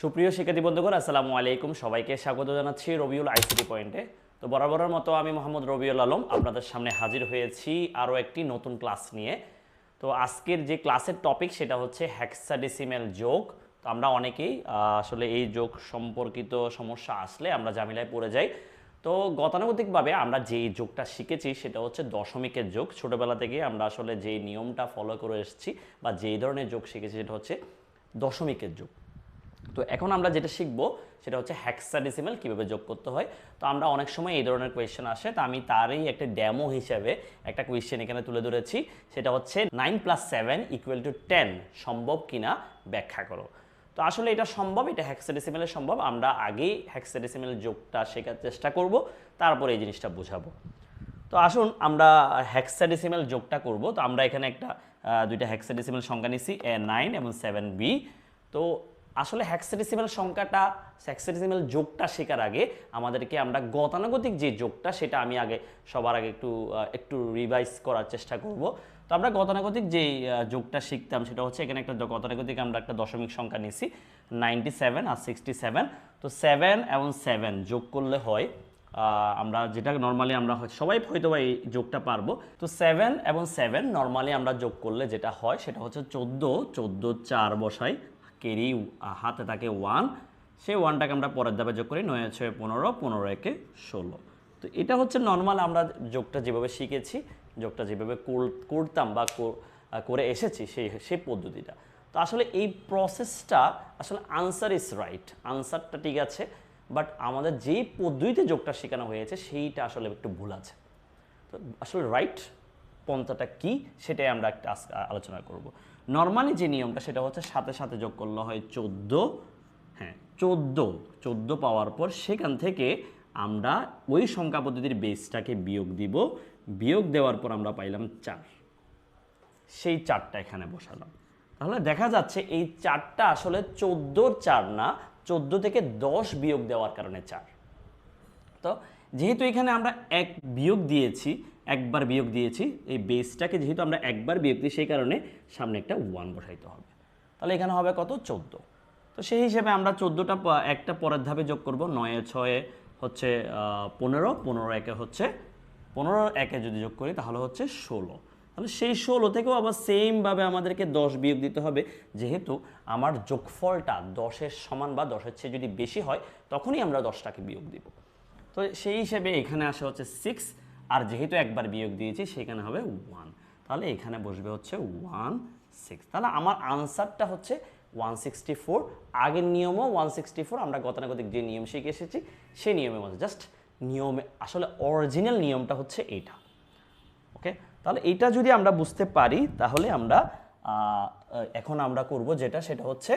সুপ্রিয় শিক্ষার্থী বন্ধুগণ, আসসালামু আলাইকুম। সবাইকে স্বাগত জানাচ্ছি রবিউল আইসিটি পয়েন্টে। তো বরাবরের মতো আমি মোহাম্মদ রবিউল আলম আপনাদের সামনে হাজির হয়েছি আরও একটি নতুন ক্লাস নিয়ে। তো আজকের যে ক্লাসের টপিক সেটা হচ্ছে হ্যাক্সাডেসিমেল যোগ। তো আমরা অনেকেই আসলে এই যোগ সম্পর্কিত সমস্যা আসলে আমরা জামিলায় পড়ে যাই। তো গতানুগতিকভাবে আমরা যেই যোগটা শিখেছি সেটা হচ্ছে দশমিকের যোগ। ছোটোবেলা থেকে আমরা আসলে যেই নিয়মটা ফলো করে এসেছি বা যেই ধরনের যোগ শিখেছি সেটা হচ্ছে দশমিকের যোগ। তো এখন আমরা যেটা শিখব সেটা হচ্ছে হ্যাক্সাডেসিমাল কীভাবে যোগ করতে হয়। তো আমরা অনেক সময় এই ধরনের কোয়েশ্চেন আসে, তো আমি তারই একটা ডেমো হিসাবে একটা কোয়েশ্চেন এখানে তুলে ধরেছি। সেটা হচ্ছে nine plus seven equal to ten সম্ভব কিনা ব্যাখ্যা করো। তো আসলে এটা সম্ভব, এটা হ্যাক্সাডেসিমেলের সম্ভব। আমরা আগেই হ্যাক্সাডেসিমেল যোগটা শেখার চেষ্টা করব, তারপরে এই জিনিসটা বোঝাবো। তো আসুন আমরা হ্যাক্সাডেসিমেল যোগটা করব। তো আমরা এখানে একটা দুইটা হ্যাক্সাডেসিমেল সংখ্যা নিছি, এ নাইন এবং সেভেন বি তো আসলে হ্যাক্সাডেসিমেল সংখ্যাটা হ্যাক্সাডেসিমেল যোগটা শেখার আগে আমাদেরকে আমরা গতানুগতিক যে যোগটা সেটা আমি আগে, সবার আগে একটু একটু রিভাইজ করার চেষ্টা করব। তো আমরা গতানুগতিক যে যোগটা শিখতাম সেটা হচ্ছে এখানে একটা গতানুগতিক আমরা একটা দশমিক সংখ্যা নিছি নাইনটি সেভেন আর সিক্সটি সেভেন তো সেভেন এবং সেভেন যোগ করলে হয় আমরা যেটা নর্মালি আমরা সবাই হয়তো বা এই যোগটা পারব। তো সেভেন এবং সেভেন নর্মালি আমরা যোগ করলে যেটা হয় সেটা হচ্ছে চোদ্দ চোদ্দ চার বসাই কেরি হাতে থাকে ওয়ান, সেই ওয়ানটাকে আমরা পরের ধাপে যোগ করি, নয়, ছয়, পনেরো পনেরো, একে ষোলো। তো এটা হচ্ছে নর্মাল আমরা যোগটা যেভাবে শিখেছি, যোগটা যেভাবে কর- করতাম বা কর- এসেছি সেই সেই পদ্ধতিটা। তো আসলে এই প্রসেসটা আসলে আনসার ইজ রাইট আনসারটা ঠিক আছে বাট আমাদের যেই পদ্ধতিতে যোগটা শেখানো হয়েছে, সেইটা আসলে একটু ভুল আছে। তো আসলে রাইট পন্থাটা কি, সেটাই আমরা একটা আলোচনা করব। নর্মালি যে নিয়মটা সেটা হচ্ছে সাথে সাথে যোগ করলে হয় চোদ্দ। হ্যাঁ চোদ্দ। চোদ্দ পাওয়ার পর সেখান থেকে আমরা ওই সংখ্যা পদ্ধতির বেসটাকে বিয়োগ দিব। বিয়োগ দেওয়ার পর আমরা পাইলাম চার। সেই চারটা এখানে বসালাম। তাহলে দেখা যাচ্ছে এই চারটা আসলে চোদ্দোর চার না, চোদ্দ থেকে দশ বিয়োগ দেওয়ার কারণে চার। তো যেহেতু এখানে আমরা এক বিয়োগ দিয়েছি একবার বিয়োগ দিয়েছি, এই বেসটাকে যেহেতু আমরা একবার বিয়োগ দিই, সেই কারণে সামনে একটা ওয়ান বসাইতে হবে। তাহলে এখানে হবে কত? চোদ্দ। তো সেই হিসেবে আমরা চোদ্দোটা একটা পরের ধাপে যোগ করব, নয়ে, ছয়ে হচ্ছে পনেরো পনেরো একে হচ্ছে, পনেরো একে যদি যোগ করি তাহলে হচ্ছে ষোলো। তাহলে সেই ষোলো থেকেও আবার সেমভাবে আমাদেরকে দশ বিয়োগ দিতে হবে, যেহেতু আমার যোগফলটা দশের সমান বা দশের চেয়ে যদি বেশি হয়, তখনই আমরা দশটাকে বিয়োগ দিব। তো সেই হিসেবে এখানে আসে হচ্ছে সিক্স আর যেহেতু একবার বিয়োগ দিয়েছি, সেখানে হবে ওয়ান তাহলে এখানে বসবে হচ্ছে ওয়ান সিক্স তাহলে আমার আনসারটা হচ্ছে ওয়ান সিক্সটি ফোর আগের নিয়মও ওয়ান সিক্সটি ফোর আমরা গতানুগতিক যে নিয়ম শিখে এসেছি, সেই নিয়মের মধ্যে জাস্ট নিয়মে আসলে অরিজিনাল নিয়মটা হচ্ছে এইটা ওকে তাহলে এইটা যদি আমরা বুঝতে পারি, তাহলে আমরা এখন আমরা করব যেটা, সেটা হচ্ছে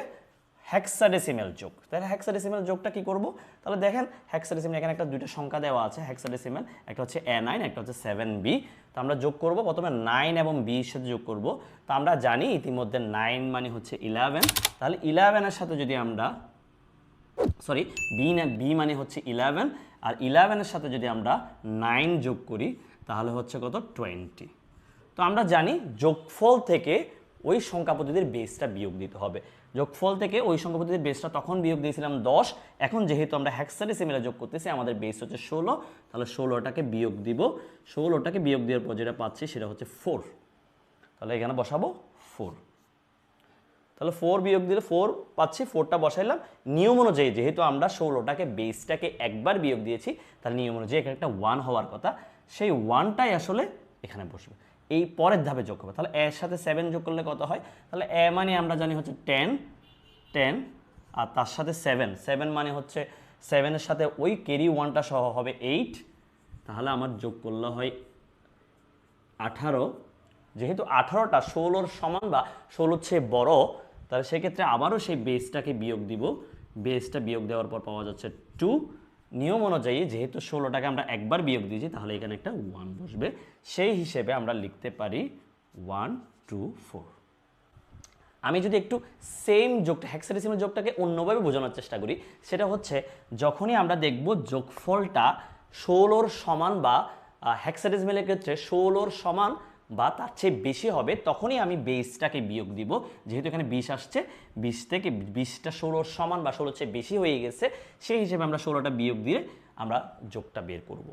হ্যাক্সাডেসিমেল যোগ। তাহলে হ্যাক্সাডেসিমেল যোগটা কি করব? তাহলে দেখেন হ্যাক্সাডেসিমেল এখানে একটা দুইটা সংখ্যা দেওয়া আছে হ্যাক্সাডেসিমেল একটা হচ্ছে এ নাইন একটা হচ্ছে সেভেন বি তো আমরা যোগ করব, প্রথমে নাইন এবং বির সাথে যোগ করব। তো আমরা জানি ইতিমধ্যে নাইন মানে হচ্ছে ইলেভেন তাহলে ইলেভেনের সাথে যদি আমরা সরি বি না বি মানে হচ্ছে ইলেভেন আর ইলেভেনের সাথে যদি আমরা নাইন যোগ করি, তাহলে হচ্ছে কত? টোয়েন্টি তো আমরা জানি যোগফল থেকে ওই সংখ্যা পদ্ধতির বেসটা বিয়োগ দিতে হবে। যোগফল থেকে ওই সংখ্যা পদ্ধতির বেসটা তখন বিয়োগ দিয়েছিলাম দশ। এখন যেহেতু আমরা হ্যাক্সাডেসিমেলে যোগ করতেছি, আমাদের বেস হচ্ছে ষোলো। তাহলে ষোলোটাকে বিয়োগ দিব। ষোলোটাকে বিয়োগ দেওয়ার পর যেটা পাচ্ছি সেটা হচ্ছে ফোর তাহলে এখানে বসাবো ফোর তাহলে ফোর বিয়োগ দিলে ফোর পাচ্ছি ফোরটা বসাইলাম। নিয়ম অনুযায়ী যেহেতু আমরা ষোলোটাকে বেসটাকে একবার বিয়োগ দিয়েছি, তাহলে নিয়ম অনুযায়ী এখানে একটা ওয়ান হওয়ার কথা। সেই ওয়ানটাই আসলে এখানে বসবে। এই পরের ধাপে যোগ হবে তাহলে এর সাথে সেভেন যোগ করলে কত হয়? তাহলে এ মানে আমরা জানি হচ্ছে টেন টেন আর তার সাথে সেভেন সেভেন মানে হচ্ছে সেভেনের সাথে ওই কেরি ওয়ানটা সহ হবে এইট তাহলে আমার যোগ করলে হয় আঠারো। যেহেতু আঠারোটা ষোলোর সমান বা ষোলোর চেয়ে বড়, তাহলে সেক্ষেত্রে আবারও সেই বেসটাকে বিয়োগ দিব। বেসটা বিয়োগ দেওয়ার পর পাওয়া যাচ্ছে টু নিয়ম অনুযায়ী যেহেতু ষোলোটাকে আমরা একবার বিয়োগ দিয়েছি, তাহলে এখানে একটা ওয়ান বসবে। সেই হিসেবে আমরা লিখতে পারি ওয়ান টু ফোর আমি যদি একটু সেম যোগটা হ্যাক্সাডেসিমাল যোগটাকে অন্যভাবে বোঝানোর চেষ্টা করি, সেটা হচ্ছে যখনই আমরা দেখব যোগফলটা ষোলোর সমান বা হ্যাক্সাডেসিমালের ক্ষেত্রে ষোলোর সমান বা তার চেয়ে বেশি হবে, তখনই আমি বেসটাকে বিয়োগ দিব। যেহেতু এখানে বিশ আসছে, বিশ থেকে বিশটা ষোলোর সমান বা ষোলোর চেয়ে বেশি হয়ে গেছে, সেই হিসেবে আমরা ষোলোটা বিয়োগ দিয়ে আমরা যোগটা বের করব।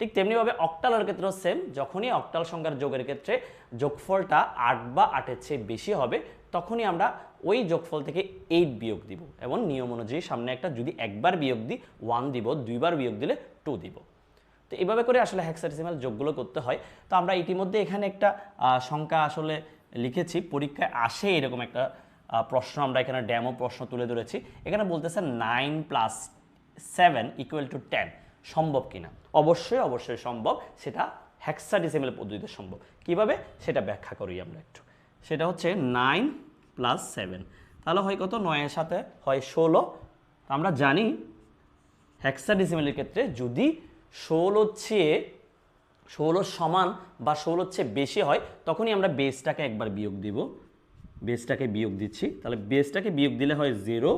ঠিক তেমনিভাবে অক্টালের ক্ষেত্রেও সেম যখনই অক্টাল সংখ্যার যোগের ক্ষেত্রে যোগফলটা আট বা আটের চেয়ে বেশি হবে, তখনই আমরা ওই যোগফল থেকে এইট বিয়োগ দিব। এবং নিয়ম অনুযায়ী সামনে একটা যদি একবার বিয়োগ দিই ওয়ান দিব, দুইবার বিয়োগ দিলে টু দিব। তো এইভাবে করে আসলে হ্যাক্সাডেসিমাল যোগগুলো করতে হয়। তো আমরা ইতিমধ্যে এখানে একটা সংখ্যা আসলে লিখেছি। পরীক্ষায় আসে এরকম একটা প্রশ্ন। আমরা এখানে ড্যামো প্রশ্ন তুলে ধরেছি। এখানে বলতেছে nine plus seven equal to ten সম্ভব কিনা? অবশ্যই অবশ্যই সম্ভব। সেটা হ্যাক্সাডেসিমাল পদ্ধতিতে সম্ভব। কীভাবে? সেটা ব্যাখ্যা করি আমরা একটু। সেটা হচ্ছে নাইন প্লাস সেভেন তাহলে হয় কত? নয়ের সাথে হয় ষোলো। আমরা জানি হ্যাক্সাডেসিমালের ক্ষেত্রে যদি ষোলো চেয়ে ষোলো সমান বা ষোলো চেয়ে বেশি হয়, তখনই আমরা বেসটাকে একবার বিয়োগ দিব। বেসটাকে বিয়োগ দিচ্ছি, তাহলে বেসটাকে বিয়োগ দিলে হয় জিরো।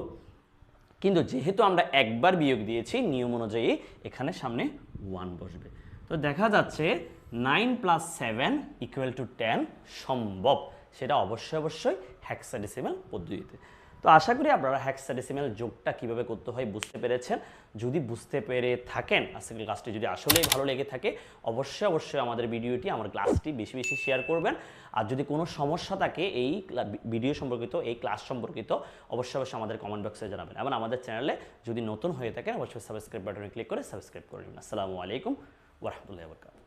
কিন্তু যেহেতু আমরা একবার বিয়োগ দিয়েছি, নিয়ম অনুযায়ী এখানে সামনে ওয়ান বসবে। তো দেখা যাচ্ছে nine plus seven equal to ten সম্ভব। সেটা অবশ্যই অবশ্যই হ্যাক্সাডেসিমাল পদ্ধতিতে। তো আশা করি আপনারা হ্যাক্সাডেসিমাল যোগটা কীভাবে করতে হয় বুঝতে পেরেছেন। যদি বুঝতে পেরে থাকেন, আজকের ক্লাসটি যদি আসলেই ভালো লেগে থাকে, অবশ্যই অবশ্যই আমাদের ভিডিওটি, আমার ক্লাসটি বেশি বেশি শেয়ার করবেন। আর যদি কোনো সমস্যা থাকে এই ভিডিও সম্পর্কিত, এই ক্লাস সম্পর্কিত, অবশ্যই অবশ্যই আমাদের কমেন্ট বক্সে জানাবেন। এবং আমাদের চ্যানেলে যদি নতুন হয়ে থাকেন, অবশ্যই সাবস্ক্রাইব বাটনে ক্লিক করে সাবস্ক্রাইব করে নিন আসসালামু আলাইকুম ওরহমতুল্লাহ বরকাত